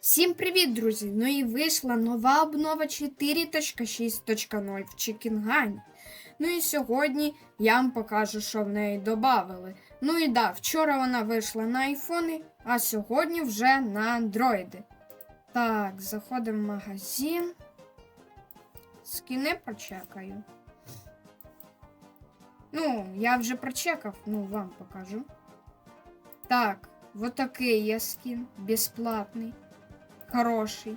Всім привіт, друзі! Ну і вийшла нова обнова 4.6.0 в Чекінгані. Ну і сьогодні я вам покажу, що в неї додали. Ну і да, вчора вона вийшла на айфони, а сьогодні вже на андроїди. Так, заходимо в магазин. Скіни прочекаю. Ну, я вже прочекав, ну вам покажу. Так, вот є скін, безплатний. Хороший.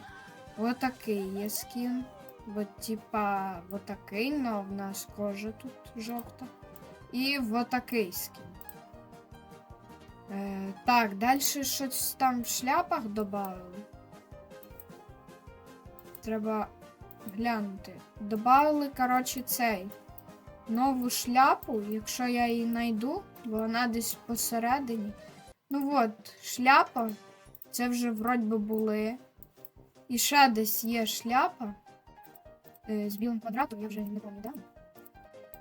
Вот такий є скін. Вот типа вот такий, но в нас кожа тут жовта. І вот такий скін. Е, так, далі щось там в шляпах додали. Треба глянути. Добавили, коротше, цей. Нову шляпу, якщо я її знайду, бо вона десь посередині. Ну от, шляпа. Це вже вроді би були. І ще десь є шляпа. Е, з білим квадратом, я вже не пам'ятаю.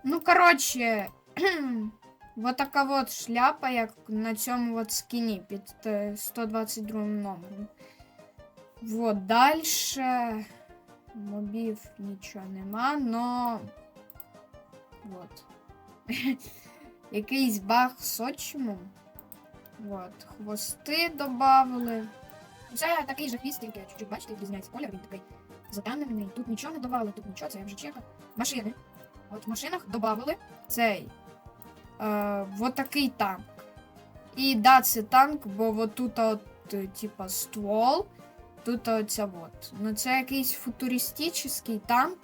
Ну, коротше, вот така от шляпа, як на цьому от скіні під е, 122 номером. Вот, дальше. Мобів нічого нема, но. Вот. Якийсь баг з отчимом. Вот, хвости додали. Це такий же хвіст, тільки чуть-чуть, бачите, відрізняється колір, він такий затемнений. Тут нічого не додали, тут нічого, це я вже чекав. Машини. От в машинах додали цей. Е, вот такий танк. І да, це танк, бо от тут от, е, типа, ствол, тут оця от. Ну це якийсь футуристичний танк.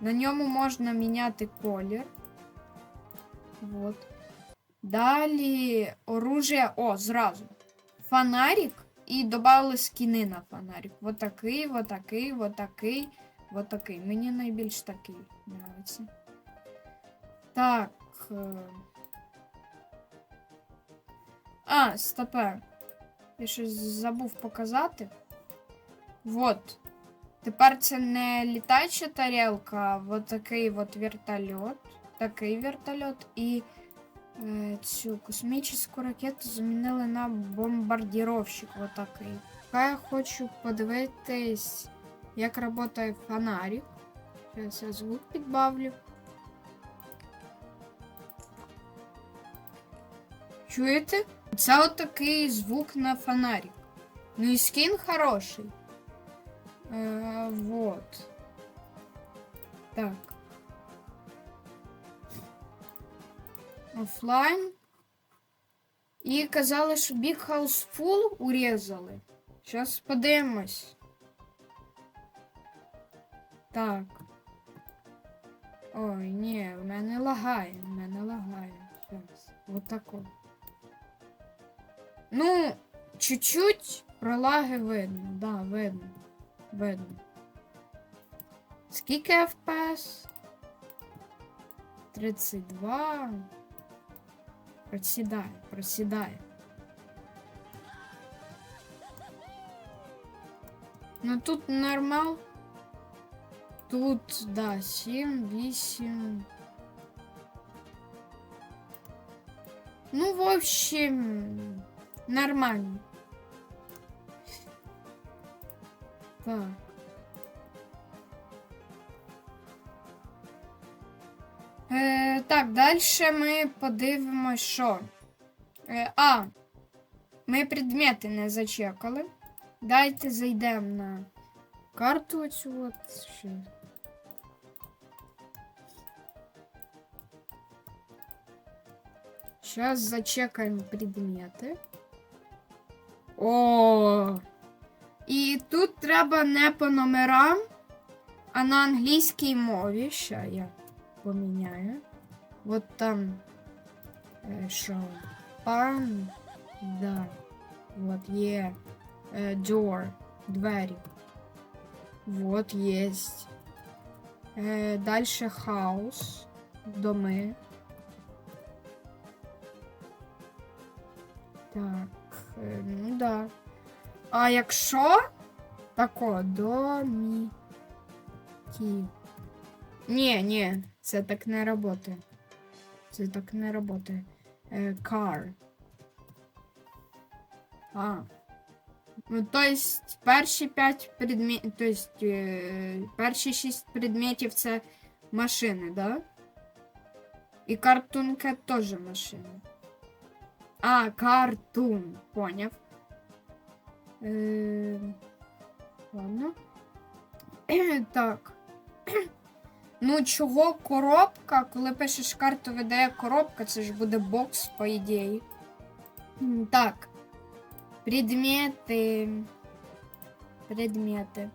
На ньому можна міняти колір. Вот. Далі оружие. О, зразу. Фонарик. І додали скіни на фонарик. Вот такий, вот такий, вот такий, вот такий. Мені найбільш такий подобається. Так. е. А, стопе. Я щось забув показати. Вот. Тепер це не літаюча тарілка, а вот такий от вертольот. Такий вертольот і цю космічну ракету замінили на бомбардировщик. Вот такий. Я хочу подивитись, як працює фонарик. Зараз я звук підбавлю. Чуєте? Це от такий звук на фонарик. Ну і скін хороший. Е, вот. Так. Офлайн. І казали, що Big House Full урізали. Зараз подивимось. Так. Ой, ні, в мене лагає, в мене лагає. Зараз. Вот тако. Ну, чуть-чуть пролаги видно, да, видно. Видно. Скільки FPS? 32. Просідає, просідає. Ну тут нормал. Тут, да, 7, 8. Ну, в общем, нормально. Так. Так, далі ми подивимось, що. Е, а, ми предмети не зачекали. Дайте зайдемо на карту оцю от. Сейчас зачекаємо предмети. О! І тут треба не по номерам, а на англійській мові. Ща я поміняю. Вот там е, що? Пан. Да. Вот є. Е, door. Двері. Вот есть. Е, дальше хаус. Доми. Так, е, ну да. А якщо тако домі. Ті. Ні, ні, це так не працює. Це так не працює. Е, car. А. Ну, то есть перші 5 предметів, то есть е, перші 6 предметів це машини, да? І картунка теж машина. А, картун, поняв. Е, ладно. так. Ну, чого коробка? Коли пишеш карту, видає коробка, це ж буде бокс, по ідеї. Так. Предметы. Предмети.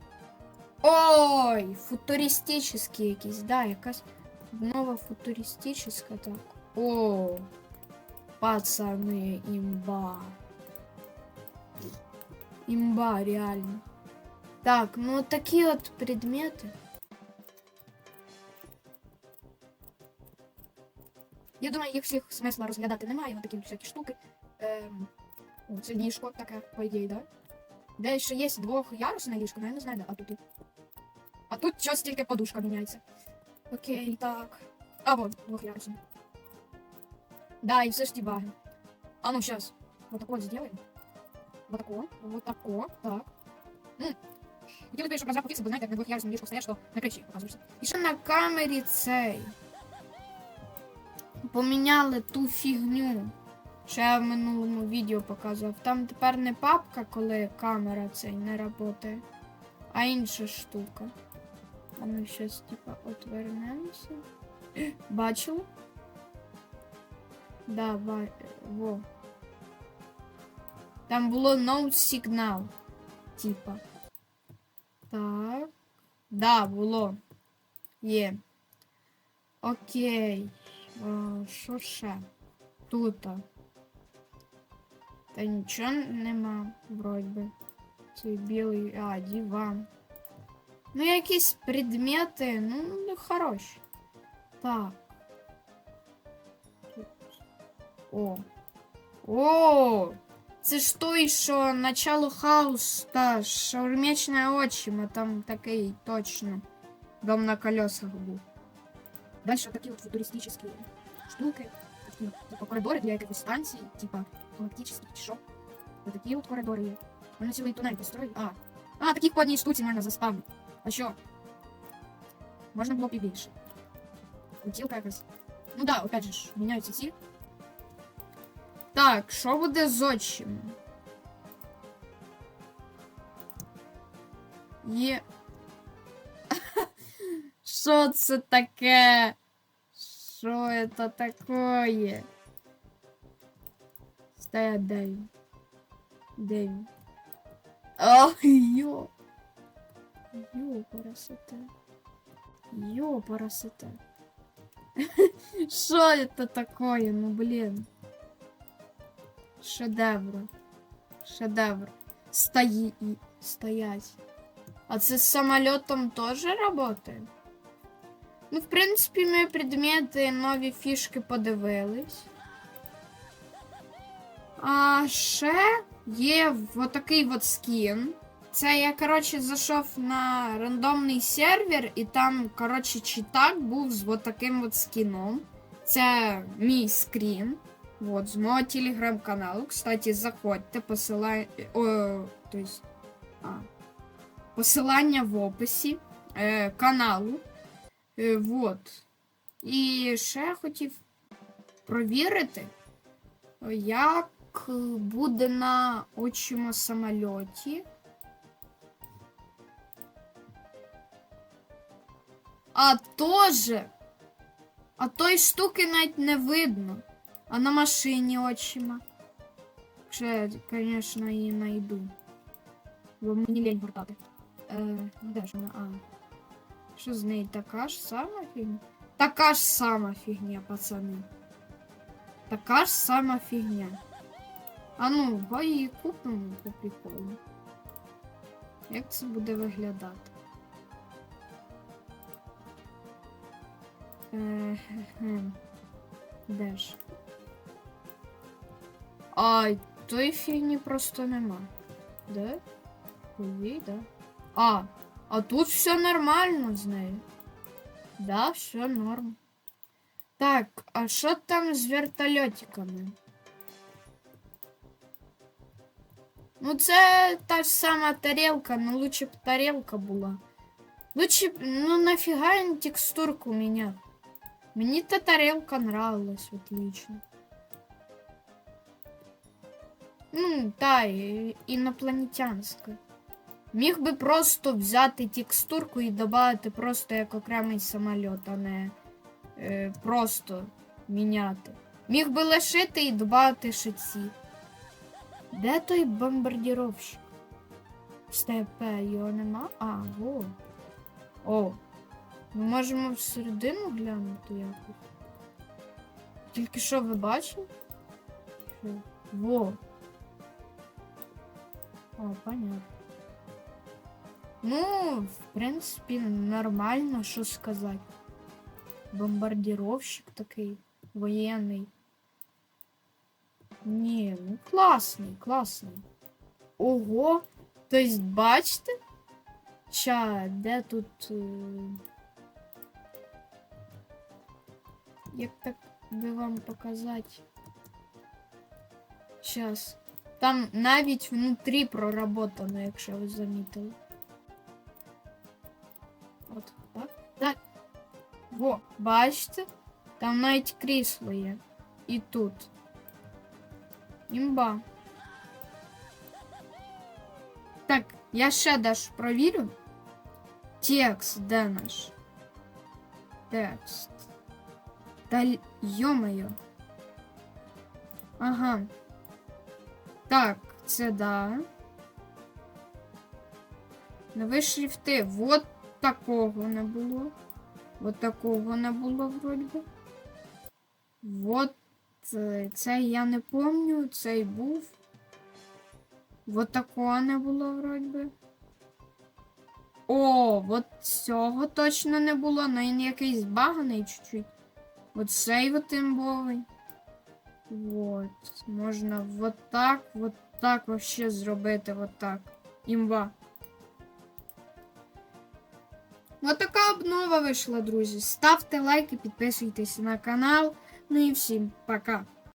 Ой, футуристичні якісь, да, якась нова футуристична, так. О, пацани, імба. Імба, реально. Так, ну такі от предмети. Я думаю, їх всіх смисла розглядати немає, такі всякі штуки. Ем, це ліжко таке, по ідеї, да? Де ще є двохярусне ліжко, але я не знаю. А тут. А тут щось тільки подушка міняється. Окей, так. А, вот, двухъярусный. Да, и все ж баги. А ну сейчас. Вот такое сделаем. Вот такое. Вот такое. Так. М. Хотілося б, щоб розраху бо знаєте, як на двох'ярусному ліжку стоїш, то на криші показуєшся. І ще на камері цей. Поміняли ту фігню. Що я в минулому відео показував. Там тепер не папка, коли камера цей не працює, а інша штука. А ми щось, типа, отвернемося. Бачили? Да, ба... во. Там було no signal. Типа. Так. Да, було. Є. Окей. О, Що ще? Тут. Та нічого нема, вроді би. Цей білий. А, диван. Ну, якісь предмети, ну, ну, хороші. Так. О. О! Це ж той, що начало хаус, та шаурмечне очима, там такий точно. Дом на колесах був. Дальше такі от футуристичні штуки. Такі, типа коридори для якихось станцій, типа галактичні, чи що. Ось такі от коридори є. Вони цілий тунель построїли. А. А, таких по одній штуці можна заставити. А що? Можна було б і більше. Крутілка якась. Ну да, опять же ж, міняються ці. Так, що буде з отчим? Є. Що це таке? Що це таке? Стоять? Де він? Ох, йо. Йо, парасоте. Йо, парасоте. Що это такое? Ну блин. Шедевр. Шедевр. Стои... Стоять. А це з самолітом теж работає? Ну, в принципі, ми предмети, нові фішки подивились. А ще є вот такий вот скін. Це я, коротше, зайшов на рандомний сервер, і там, коротше, читак був з вот таким от скіном. Це мій скрін. Вот, з мого телеграм-каналу. Кстати, заходьте, посилання. О, то есть, а, посилання в описі е, каналу. Е, вот. І ще хотів провірити, як буде на очима самольоті. А тоже. А той штуки навіть не видно. А на машині очима. Якщо я, звісно, її знайду. Бо мені лень гортати. Е, де ж вона? А. Що з нею така ж сама фігня? Така ж сама фігня, пацани. Така ж сама фігня. А ну, бо її купимо по приколу. Як це буде виглядати? Е. Де ж? А, тої фігні просто нема. Де? Ой, да. А, а тут все нормально з нею. Да, все норм. Так, а що там з вертольотиками? Ну, це та ж сама тарелка, но лучше б тарелка була. Лучше б, ну нафіга він текстурку міняв? Мені та тарелка нравилась, отлично. Ну, та, і- інопланетянська. Міг би просто взяти текстурку і додати просто як окремий самоліт, а не е, просто міняти. Міг би лишити і додати ще ці. Де той бомбардіровщик? Степе, його нема? А, во. О. Ми можемо всередину глянути якось. Тільки що ви бачили? Во. О, понятно. Ну, в принципі, нормально, що сказати. Бомбардировщик такий воєнний. Ні, ну класний, класний. Ого! Тобто, бачите? Ща, де тут. е, Як так би вам показати? Щас. Там навіть внутрі проработано, якщо ви замітили. От, так? Так. Во, бачите? Там навіть крісло є. І тут. Імба. Так, я ще даш провірю. Текст, де наш? Текст. Та л- йо-моє. Ага. Так, це да. Нові шрифти. Вот такого не було. Вот такого не було вроді. Вот е, цей я не помню, цей був. Вот такого не було вроді би. О, от цього точно не було, але він якийсь збаганий чуть-чуть. От цей от імбовий. Вот. Можна вот так, вот так вообще зробити, вот так. Імба. Вот така обнова вийшла, друзі. Ставте лайки, підписуйтесь на канал. Ну і всім пока.